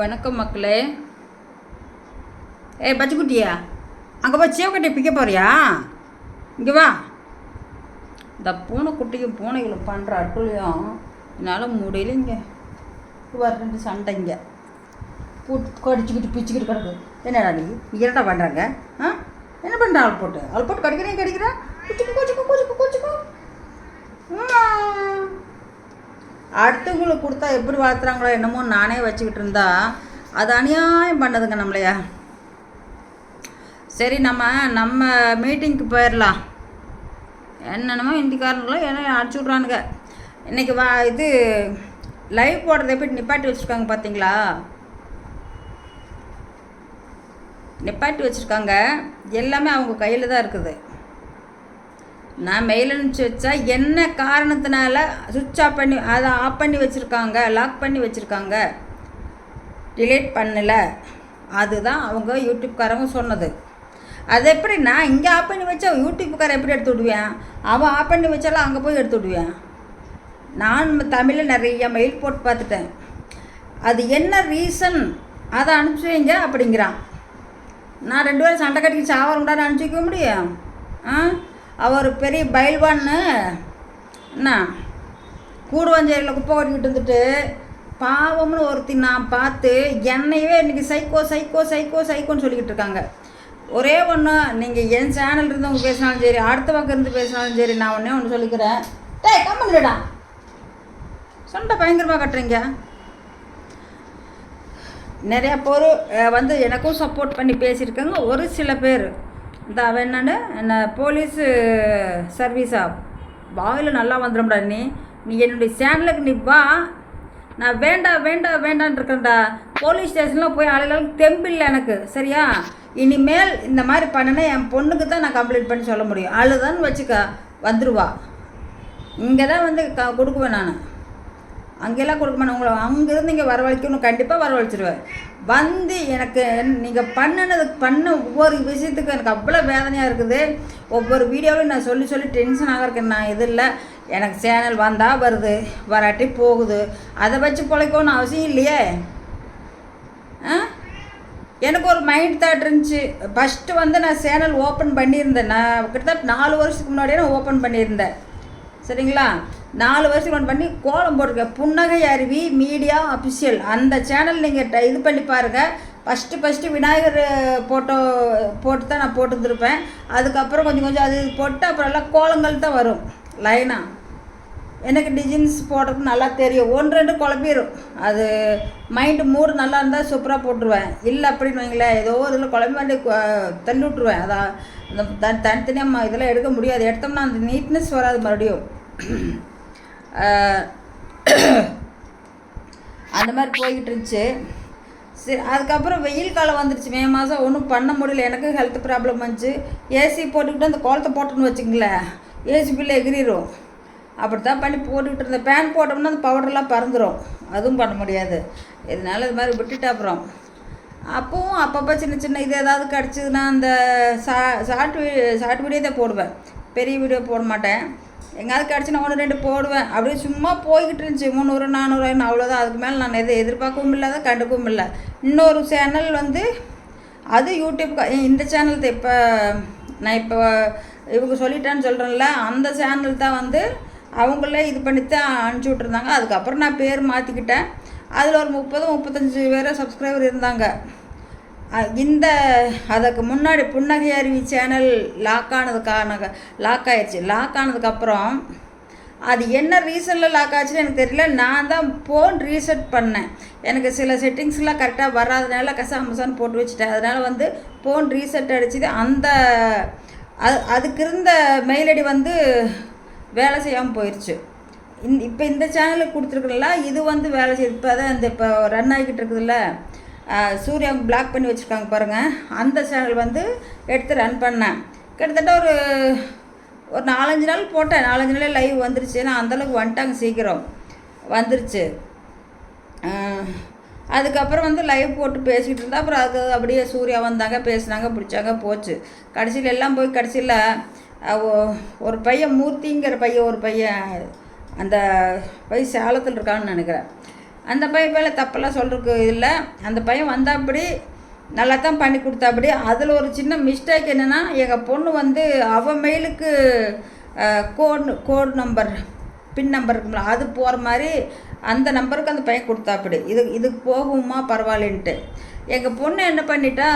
வணக்கம் மக்களே. ஏய் பச்சைக்குட்டியா அங்கே போய் சேவக்கட்டை பிக்க போறியா? இங்கே வா. இந்த பூனைக்குட்டியும் பூனைகளும் பண்ணுற அட்டுலையும் என்னால் முடியலைங்க. வர ரெண்டு சண்டைங்க போட்டு கடிச்சிக்கிட்டு பிச்சுக்கிட்டு கிடக்கு. என்னடா நீ? என்னடா பண்ணுறாங்க ஆ? என்ன பண்ணுறான் ஆள் போட்டு? ஆள் போட்டு கடிக்கிறேன் கடிக்கிறேன். குச்சிக்கு குச்சிக்கு குச்சிக்கு குச்சிக்கு. அடுத்தவங்களுக்கு கொடுத்தா எப்படி வளர்த்துறாங்களோ என்னமோ நானே வச்சுக்கிட்டு இருந்தா அது அநியாயம் பண்ணதுங்க நம்மளையா. சரி நம்ம நம்ம மீட்டிங்க்கு போயிடலாம் என்னென்னமோ ஹிந்திக்காரங்களும் என்ன அடிச்சு விட்றானுங்க. இன்றைக்கி வா இது லைவ் போடுறத எப்படி நிப்பாட்டி வச்சுருக்காங்க பார்த்தீங்களா? நிப்பாட்டி வச்சுருக்காங்க. எல்லாமே அவங்க கையில் தான் இருக்குது. நான் மெயில் அனுப்பிச்சி வச்சா என்ன காரணத்தினால சுவிட்ச் ஆஃப் பண்ணி அதை ஆஃப் பண்ணி வச்சுருக்காங்க லாக் பண்ணி வச்சுருக்காங்க டிலேட் பண்ணலை. அதுதான் அவங்க யூடியூப்காரங்க சொன்னது. அது எப்படி நான் இங்கே ஆஃப் பண்ணி வச்சா யூடியூப்காரன் எப்படி எடுத்து விடுவேன்? அவன் ஆஃப் பண்ணி வச்சாலும் அங்கே போய் எடுத்து விடுவேன். நான் தமிழில் நிறைய மெயில் போட்டு பார்த்துட்டேன். அது என்ன ரீசன் அதை அனுப்பிச்சி வைங்க அப்படிங்கிறான். நான் ரெண்டு பேரும் சண்டை கட்டி சாவரம்டான்னு அனுப்பிச்சி வைக்க முடியும்? ஆ? அவர் பெரிய பயில்வான்னு என்ன கூடுவாஞ்சேரியில் குப்பை கொட்டிக்கிட்டு இருந்துட்டு பாவம்னு ஒருத்தி நான் பார்த்து என்னையவே இன்றைக்கி சைக்கோ சைக்கோ சைக்கோ சைக்கோன்னு சொல்லிக்கிட்டு இருக்காங்க. ஒரே ஒன்று நீங்கள் என் சேனல் இருந்தவங்க பேசினாலும் சரி அடுத்த பக்கம் இருந்து பேசினாலும் சரி நான் ஒன்றே ஒன்று சொல்லிக்கிறேன். டே கம்மந்துடா சண்டை பயங்கரமாக கட்டுறீங்க. நிறையா பேர் வந்து எனக்கும் சப்போர்ட் பண்ணி பேசியிருக்காங்க. ஒரு சில பேர் இந்த அவன் என்னென்ன என்ன போலீஸு சர்வீஸா? வாயில் நல்லா வந்துடும்டா நீ. நீ என்னுடைய சேனலுக்கு நீ வா. நான் வேண்டாம் வேண்டாம் வேண்டான்னு இருக்கேன்டா. போலீஸ் ஸ்டேஷனில் போய் ஆளுகளுக்கு தெம்பில்லை எனக்கு சரியா? இனிமேல் இந்த மாதிரி பண்ணினா என் பொண்ணுக்கு தான் நான் கம்ப்ளைண்ட் பண்ணி சொல்ல முடியும். அழுதான்னு வச்சுக்க வந்துடுவா இங்கே தான் வந்து க கொடுக்குவேன் நான். அங்கெல்லாம் கொடுக்க மாட்டேன். உங்களை அங்கேருந்து இங்கே வரவழைக்கணும். கண்டிப்பாக வரவழைச்சிருவேன். வந்து எனக்கு நீங்கள் பண்ணினது பண்ண ஒவ்வொரு விஷயத்துக்கும் எனக்கு அவ்வளோ வேதனையாக இருக்குது. ஒவ்வொரு வீடியோவிலும் நான் சொல்லி சொல்லி டென்ஷன் ஆகிறதுக்கு நான் இது இல்லை. எனக்கு சேனல் வந்தால் வருது. வராட்டி போகுது. அதை வச்சு பிழைக்கணும்னு அவசியம் இல்லையே? ஆ? எனக்கு ஒரு மைண்ட் தாட் இருந்துச்சு. ஃபஸ்ட்டு வந்து நான் சேனல் ஓப்பன் பண்ணியிருந்தேன். நான் கிட்டத்தட்ட நாலு வருஷத்துக்கு முன்னாடியே நான் ஓப்பன் பண்ணியிருந்தேன். சரிங்களா? நாலு வருஷம் ஒன்று பண்ணி கோலம் போட்டிருக்கேன் புன்னகை அருவி மீடியா அஃபிஷியல் அந்த சேனல் நீங்கள் இது பண்ணி பாருங்கள் ஃபஸ்ட்டு ஃபஸ்ட்டு விநாயகர் போட்டோ போட்டு தான் நான் போட்டுருந்துருப்பேன். அதுக்கப்புறம் கொஞ்சம் கொஞ்சம் அது போட்டு அப்புறம் எல்லாம் கோலங்கள் தான் வரும். லைனாக எனக்கு டிசைன்ஸ் போடுறதுக்கு நல்லா தெரியும். ஒன்று ரெண்டு குழம்பிடும் அது மைண்டு மூடு நல்லா இருந்தால் சூப்பராக போட்டுருவேன். இல்லை அப்படின்னு வைங்களேன் ஏதோ ஒரு இதில் குழம்பு வந்து தள்ளி விட்ருவேன் அதான் அந்த தனித்தனியாக இதெல்லாம் எடுக்க முடியாது. எடுத்தோம்னா அந்த நீட்னஸ் வராது மறுபடியும். அந்த மாதிரி போய்கிட்டு இருந்துச்சு. சரி அதுக்கப்புறம் வெயில் காலம் வந்துருச்சு. மே மாதம் ஒன்றும் பண்ண முடியல. எனக்கு ஹெல்த் ப்ராப்ளம் வந்துச்சு. ஏசி போட்டுக்கிட்டு அந்த குளத்தை போட்டோன்னு வச்சுங்களேன் ஏசி பில்லு எகிரிடும் அப்படி தான் பண்ணி போட்டுக்கிட்டு இருந்தேன். பேன் போட்டோம்னா அந்த பவுடர்லாம் பறந்துடும் அதுவும் பண்ண முடியாது. இதனால இது மாதிரி விட்டுட்டு அப்புறம். அப்போவும் அப்பப்போ சின்ன சின்ன இது ஏதாவது கிடச்சிதுன்னா அந்த சா ஷார்ட் வீ ஷார்ட் வீடியோ தான் போடுவேன். பெரிய வீடியோ போட மாட்டேன். எங்கேயாவது கிடச்சினா ஒன்று ரெண்டு போடுவேன். அப்படியே சும்மா போய்கிட்டு இருந்துச்சு. முந்நூறு நானூறு அவ்வளோதான் அதுக்கு மேலே நான் எதுவும் எதிர்பார்க்கவும் இல்லை அதை கண்டுக்கவும் இல்லை. இன்னொரு சேனல் வந்து அது யூடியூப் இந்த சேனல் இப்போ நான் இப்போ இவங்க சொல்லிட்டேன்னு சொல்கிறேன்ல அந்த சேனல் தான் வந்து அவங்களே இது பண்ணி தான் அனுப்பிச்சி விட்ருந்தாங்க அதுக்கப்புறம் நான் பேர் மாற்றிக்கிட்டேன் அதில் ஒரு முப்பது முப்பத்தஞ்சு பேர் சப்ஸ்கிரைபர் இருந்தாங்க. இந்த அதுக்கு முன்னாடி புன்னகை அருவி சேனல் லாக் ஆனதுக்கான லாக் ஆயிடுச்சு லாக் ஆனதுக்கப்புறம் அது என்ன ரீசனில் லாக் ஆச்சுன்னு எனக்கு தெரியல. நான் தான் ஃபோன் ரீசெட் பண்ணேன். எனக்கு சில செட்டிங்ஸ்லாம் கரெக்டாக வராதனால கசாமசான்னு போட்டு வச்சுட்டேன். அதனால் வந்து ஃபோன் ரீசெட் அடிச்சுது. அந்த அது அதுக்கு இருந்த மெயில் ஐடி வந்து வேலை செய்யாமல் போயிடுச்சு இந்த இப்போ இந்த சேனலுக்கு கொடுத்துருக்குறல இது வந்து வேலை செய்யுது. இப்போ தான் இந்த இப்போ ரன் ஆகிக்கிட்டு இருக்குதுல்ல. சூர்யாவுக்கு சூர்யா பிளாக் பண்ணி வச்சுருக்காங்க பாருங்கள் அந்த சேனல் வந்து எடுத்து ரன் பண்ணேன். கிட்டத்தட்ட ஒரு ஒரு நாலஞ்சு நாள் போட்டேன். நாலஞ்சு நாள் லைவ் வந்துருச்சு. நான் அந்தளவுக்கு வந்துட்டாங்க சீக்கிரம். வந்துருச்சு. அதுக்கப்புறம் வந்து லைவ் போட்டு பேசிகிட்டு இருந்தா அப்புறம் அது அப்படியே சூர்யா வந்தாங்க பேசினாங்க பிடிச்சாங்க போச்சு. கடைசியில் எல்லாம் போய் கடைசியில் ஒரு பையன் மூர்த்திங்கிற பையன் ஒரு பையன் அந்த பையன் சேலத்தில் இருக்கான்னு நினைக்கிறேன். அந்த பையன் மேலே தப்பெல்லாம் சொல்கிறதுக்கு இல்லை. அந்த பையன் வந்தாப்படி நல்லா தான் பண்ணி கொடுத்தாப்படி அதில் ஒரு சின்ன மிஸ்டேக் என்னென்னா எங்கள் பொண்ணு வந்து அவன் மெயிலுக்கு code code number pin number இருக்கும்ல அது போகிற மாதிரி அந்த நம்பருக்கு அந்த பையன் கொடுத்தாப்படி இது இதுக்கு போகுமா பரவாயில்லன்ட்டு. எங்கள் பொண்ணு என்ன பண்ணிட்டா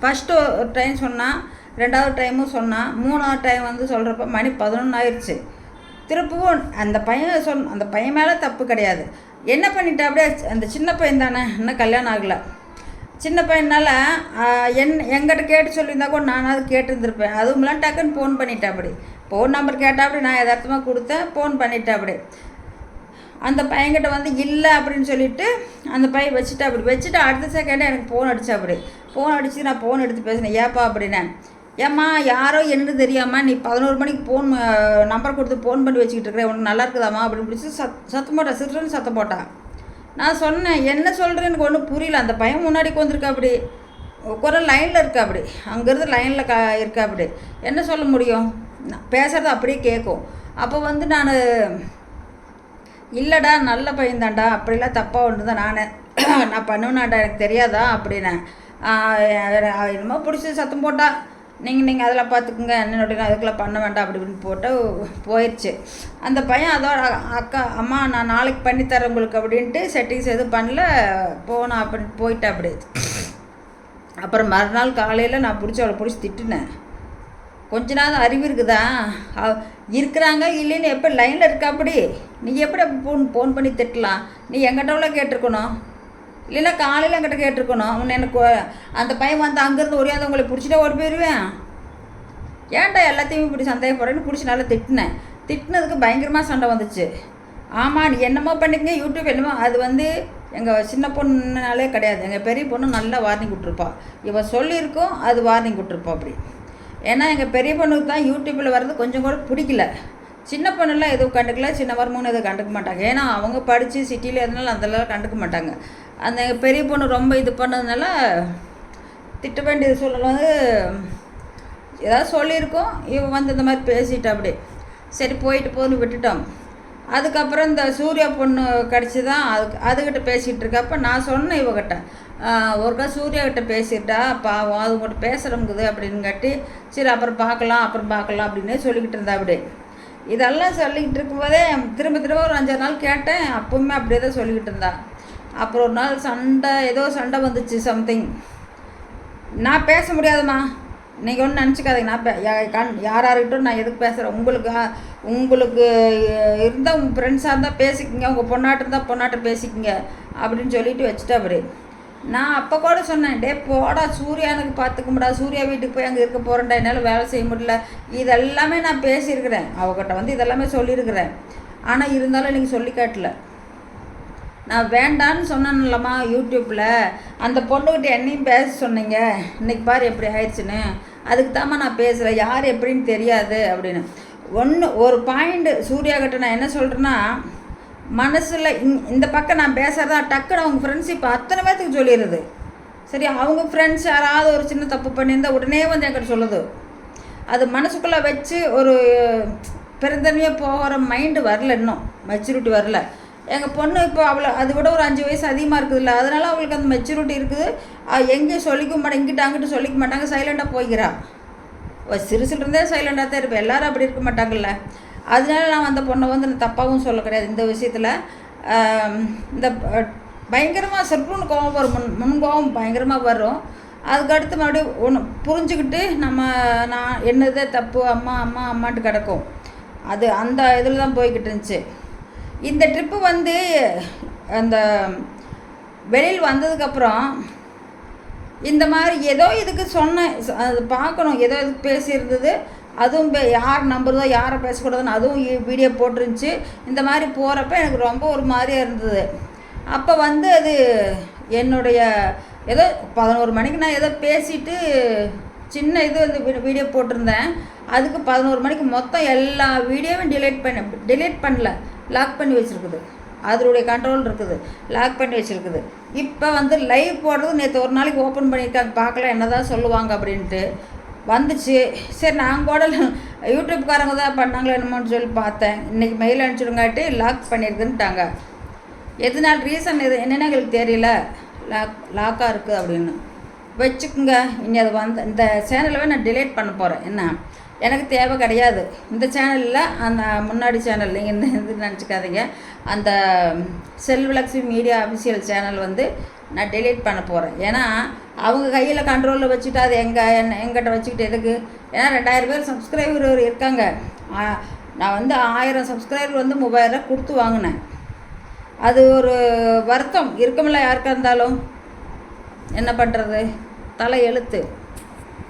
ஃபஸ்ட்டு ஒரு டைம் சொன்னான் ரெண்டாவது டைமும் சொன்னான் மூணாவது டைம் வந்து சொல்கிறப்ப மணி பதினொன்று ஆயிடுச்சு திருப்பவும் அந்த பையன் சொன் அந்த பையன் மேலே தப்பு கிடையாது. என்ன பண்ணிட்டா? அப்படியே அந்த சின்ன பையன் தானே இன்னும் கல்யாணம் ஆகலை. சின்ன பையனால் என் எங்கிட்ட கேட்டு சொல்லியிருந்தா கூட நானாவது கேட்டுருந்துருப்பேன். அதுவும்லாம் டக்குன்னு ஃபோன் பண்ணிட்டேன் அப்படி. ஃபோன் நம்பர் கேட்டால் அப்படி நான் எதார்த்தமாக கொடுத்தேன் ஃபோன் பண்ணிட்டேன் அப்படி. அந்த பையன்கிட்ட வந்து இல்லை அப்படின்னு சொல்லிட்டு அந்த பையன் வச்சுட்டா அப்படி. வச்சுட்டு அடுத்த செகண்டே எனக்கு ஃபோன் அடிச்சா அப்படி. ஃபோன் அடிச்சு நான் ஃபோன் எடுத்து பேசினேன். ஏப்பா அப்படின்னேன். ஏம்மா யாரோ என்னன்னு தெரியாமல் நீ பதினோரு மணிக்கு ஃபோன் நம்பர் கொடுத்து ஃபோன் பண்ணி வச்சுக்கிட்டு இருக்கிறேன் உனக்கு நல்லா இருக்குதாம்மா அப்படின்னு பிடிச்சி சத் சத்தம் போட்டா சிறுன்னு சத்தம் போட்டான் நான் சொன்னேன் என்ன சொல்கிறேன்னு எனக்கு ஒன்றும் புரியல. அந்த பையன் முன்னாடி வந்திருக்கா அப்படி. குரல் லைனில் இருக்கா அப்படி. அங்கேருந்து லைனில் க இருக்கா அப்படி. என்ன சொல்ல முடியும்? நான் பேசுகிறது அப்படியே கேட்கும் அப்போ வந்து நான் இல்லைடா நல்ல பையன்தான்டா. அப்படிலாம் தப்பாக ஒன்று தான் நான் நான் பண்ணுவேனாடா எனக்கு தெரியாதா? அப்படின்னேன். என்னமோ பிடிச்சி சத்தம் போட்டா. நீங்கள் நீங்கள் அதெல்லாம் பார்த்துக்குங்க என்னோட அதுக்கெல்லாம் பண்ண வேண்டாம் அப்படி இப்படின்னு போட்டு போயிடுச்சு அந்த பையன் அதோட அக்கா அம்மா நான் நாளைக்கு பண்ணித்தரேன் உங்களுக்கு அப்படின்ட்டு செட்டிங்ஸ் எதுவும் பண்ணல. போனா அப்படின்னு போயிட்டேன் அப்படி. அப்புறம் மறுநாள் காலையில் நான் பிடிச்சி அவளை பிடிச்சி திட்டினேன். கொஞ்ச நாள் அறிவு இருக்குதா? இருக்கிறாங்க இல்லைன்னு எப்போ லைனில் இருக்கா அப்படி? நீ எப்படி ஃபோன் ஃபோன் பண்ணி திட்டலாம்? நீ எங்கிட்டவுல கேட்டிருக்கணும். இல்லைன்னா காலையில் என்கிட்ட கேட்டிருக்கணும். உன்னை எனக்கு அந்த பையன் வந்து அங்கேருந்து ஒரே உங்களை பிடிச்சிட்டே ஓடி போயிடுவேன் ஏன்டா எல்லாத்தையும் இப்படி சந்தேகப்படுறேன்னு பிடிச்சி நல்லா திட்டினேன். திட்டினதுக்கு பயங்கரமாக சண்டை வந்துச்சு. ஆமாம் நீ என்னமோ பண்ணிக்கங்க யூடியூப் என்னமோ அது வந்து எங்கள் சின்ன பொண்ணுனாலே கிடையாது. எங்கள் பெரிய பொண்ணு நல்லா வார்னிங் விட்ருப்பா இவள் சொல்லியிருக்கோம் அது வார்னிங் விட்ருப்பா அப்படி. ஏன்னா எங்கள் பெரிய பொண்ணுக்கு தான் யூடியூப்பில் வர்றது கொஞ்சம் கூட பிடிக்கல. சின்ன பொண்ணுலாம் எதுவும் கண்டுக்கல சின்ன வருமானம் எதுவும் கண்டுக்க மாட்டாங்க. ஏன்னா அவங்க படித்து சிட்டியில் இருந்தனால அதெல்லாம் கண்டுக்க மாட்டாங்க. அந்த பெரிய பொண்ணு ரொம்ப இது பண்ணதுனால திட்ட வேண்டியது வந்து ஏதாவது சொல்லியிருக்கோம். இவன் வந்து இந்த மாதிரி பேசிட்டா அப்படி. சரி போயிட்டு போதுன்னு விட்டுட்டோம். அதுக்கப்புறம் இந்த சூர்யா பொண்ணு கிடச்சி தான் அதுக்கு அதுக்கிட்ட பேசிகிட்டு இருக்கப்ப நான் சொன்னேன் இவகிட்ட. ஒருக்கா சூர்யா கிட்ட பேசிட்டா பாவம் அது உங்கள்கிட்ட பேசுகிறோங்குது அப்படின்னு கட்டி சரி அப்புறம் பார்க்கலாம் அப்புறம் பார்க்கலாம் அப்படின்னே சொல்லிக்கிட்டு இருந்தா அப்படி. இதெல்லாம் சொல்லிக்கிட்டு இருக்கும்போதே திரும்ப திரும்ப ஒரு அஞ்சாறு நாள் கேட்டேன். அப்பவுமே அப்படியே தான் சொல்லிக்கிட்டு இருந்தா. அப்புறம் ஒரு நாள் சண்டை ஏதோ சண்டை வந்துச்சு சம்திங் நான் பேச முடியாதுமா நீங்கள் ஒன்றும் நினச்சிக்காதீங்க. நான் கண் யார் யார்கிட்டும் நான் எதுக்கு பேசுகிறேன் உங்களுக்கு உங்களுக்கு இருந்தால் உங்கள் ஃப்ரெண்ட்ஸாக இருந்தால் பேசிக்கிங்க. உங்கள் பொண்ணாட்டு இருந்தால் பொண்ணாட்டு பேசிக்கிங்க. அப்படின்னு சொல்லிட்டு வச்சுட்டா அவர். நான் அப்போ கூட சொன்னேன் டே போடா சூர்யானுக்கு பார்த்துக்க முடியாது சூர்யா வீட்டுக்கு போய் அங்கே இருக்க போகிறேன்டா என்னால் வேலை செய்ய முடியல. இதெல்லாமே நான் பேசியிருக்கிறேன். அவகிட்ட வந்து இதெல்லாமே சொல்லியிருக்கிறேன். ஆனால் இருந்தாலும் நீங்கள் சொல்லி காட்டல. நான் வேண்டான்னு சொன்னேன்லம்மா யூடியூப்பில் அந்த பொண்ணுக்கிட்ட என்னையும் பேச சொன்னீங்க. இன்னைக்கு பாரு எப்படி ஆயிடுச்சுன்னு. அதுக்கு தாம்மா நான் பேசுகிறேன் யார் எப்படின்னு தெரியாது அப்படின்னு. ஒன்று ஒரு பாயிண்ட்டு சூர்யா கிட்ட நான் என்ன சொல்கிறேன்னா மனசில் இந் இந்த பக்கம் நான் பேசுகிறதா டக்குன்னு அவங்க ஃப்ரெண்ட்ஸ் இப்போ அத்தனை பேர்த்துக்கு சொல்லிடுது சரி அவங்க ஃப்ரெண்ட்ஸ் யாராவது ஒரு சின்ன தப்பு பண்ணியிருந்தால் உடனே வந்து என்கிட்ட சொல்லுது. அது மனசுக்குள்ளே வச்சு ஒரு பெருந்தன்மையாக போகிற மைண்டு வரல இன்னும். மெச்சூரிட்டி வரல. எங்கள் பொண்ணு இப்போ அவளை அதை விட ஒரு அஞ்சு வயசு அதிகமாக இருக்குதுல்ல. அதனால் அவளுக்கு அந்த மெச்சூரிட்டி இருக்குது. எங்கேயும் சொல்லிக்க மாட்டேன் இங்கிட்ட அங்கிட்ட சொல்லிக்க மாட்டாங்க சைலண்டாக போய்கிறா சிறு சைலண்டாக தான் இருப்பேன் எல்லோரும் அப்படி இருக்க மாட்டாங்கல்ல. அதனால நான் அந்த பொண்ணை வந்து நான் தப்பாகவும் சொல்ல கிடையாது இந்த விஷயத்தில். இந்த பயங்கரமாக சர்க்குன்னு கோபம் வரும். முன் முன் கோபம் பயங்கரமாக வரும் அதுக்கடுத்து மறுபடியும் ஒன்று புரிஞ்சுக்கிட்டு நம்ம நான் என்னதே தப்பு அம்மா அம்மா அம்மான்ட்டு கிடக்கும். அது அந்த இதில் தான் போய்கிட்டு இருந்துச்சு. இந்த ட்ரிப்பு வந்து அந்த வெளியில் வந்ததுக்கப்புறம் இந்த மாதிரி ஏதோ இதுக்கு சொன்னேன் அது பார்க்கணும் ஏதோ இதுக்கு பேசியிருந்தது. அதுவும் யார் நம்புறதோ யாரை பேசக்கூடாதுன்னு அதுவும் வீடியோ போட்டிருந்துச்சு. இந்த மாதிரி போகிறப்ப எனக்கு ரொம்ப ஒரு மாதிரியாக இருந்தது. அப்போ வந்து அது என்னுடைய ஏதோ பதினோரு மணிக்கு நான் ஏதோ பேசிட்டு சின்ன இது வந்து வீடியோ போட்டிருந்தேன். அதுக்கு பதினோரு மணிக்கு மொத்தம் எல்லா வீடியோவும் டிலீட் பண்ண டிலீட் பண்ணல. லாக் பண்ணி வச்சுருக்குது. அதனுடைய கண்ட்ரோல் இருக்குது. லாக் பண்ணி வச்சுருக்குது. இப்போ வந்து லைவ் போடுறது நேற்று ஒரு நாளைக்கு ஓப்பன் பண்ணியிருக்காங்க. பார்க்கலாம் என்ன தான் சொல்லுவாங்க அப்படின்ட்டு. வந்துச்சு. சரி நான் கூட யூடியூப்காரங்க தான் பண்ணாங்களோ என்னமோன்னு சொல்லி பார்த்தேன். இன்றைக்கி மெயில் அனுப்பிச்சுடுங்காட்டி லாக் பண்ணியிருக்குன்ட்டாங்க எதனால் ரீசன் எது என்னென்னு எங்களுக்கு தெரியல. லாக் லாக்காக இருக்குது அப்படின்னு. வச்சுக்குங்க. இனி அது வந்து இந்த சேனலவே நான் டிலேட் பண்ண போகிறேன் என்ன? எனக்கு தேவை கிடையாது. இந்த சேனலில் அந்த முன்னாடி சேனல் நீங்கள் இந்த இது நினச்சிக்காதீங்க. அந்த செல்வலக்ஷ்மி மீடியா அஃபிஷியல் சேனல் வந்து நான் டெலீட் பண்ண போகிறேன் ஏன்னா அவங்க கையில் கண்ட்ரோலில் வச்சுட்டு அது எங்கள் என்ன எங்கிட்ட வச்சுக்கிட்டு எதுக்கு? ஏன்னா ரெண்டாயிரம் பேர் சப்ஸ்கிரைபர் இருக்காங்க. நான் வந்து ஆயிரம் சப்ஸ்கிரைபர் வந்து மூவாயிரம் கொடுத்து வாங்கினேன். அது ஒரு வருத்தம். இருக்கமில்ல யாருக்காக இருந்தாலும். என்ன பண்ணுறது தலை எழுத்து.